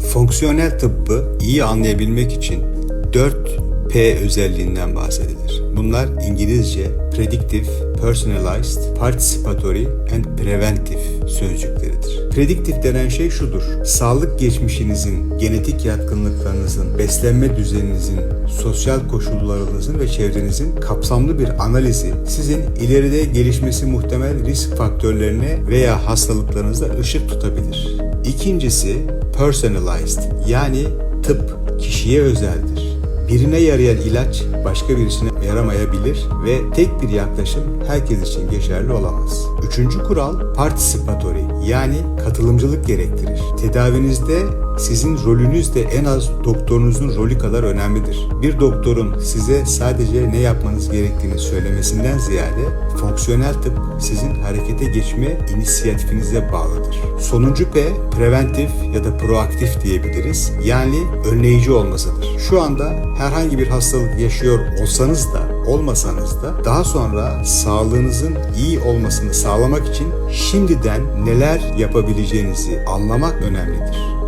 Fonksiyonel tıbbı iyi anlayabilmek için 4P özelliğinden bahsedilir. Bunlar İngilizce Predictive, Personalized, Participatory and Preventive sözcükleridir. Prediktif denen şey şudur. Sağlık geçmişinizin, genetik yatkınlıklarınızın, beslenme düzeninizin, sosyal koşullarınızın ve çevrenizin kapsamlı bir analizi sizin ileride gelişmesi muhtemel risk faktörlerine veya hastalıklarınıza ışık tutabilir. İkincisi personalized yani tıp kişiye özeldir. Birine yarayan ilaç başka birisine yaramayabilir ve tek bir yaklaşım herkes için geçerli olamaz. Üçüncü kural participatory yani katılımcılık gerektirir. Tedavinizde sizin rolünüz de en az doktorunuzun rolü kadar önemlidir. Bir doktorun size sadece ne yapmanız gerektiğini söylemesinden ziyade fonksiyonel tıp sizin harekete geçme inisiyatifinize bağlıdır. Sonuncu P preventif ya da proaktif diyebiliriz. Yani önleyici olmasıdır. Şu anda herhangi bir hastalık yaşıyor olsanız da olmasanız da daha sonra sağlığınızın iyi olmasını sağlamak için şimdiden neler yapabileceğinizi anlamak önemlidir.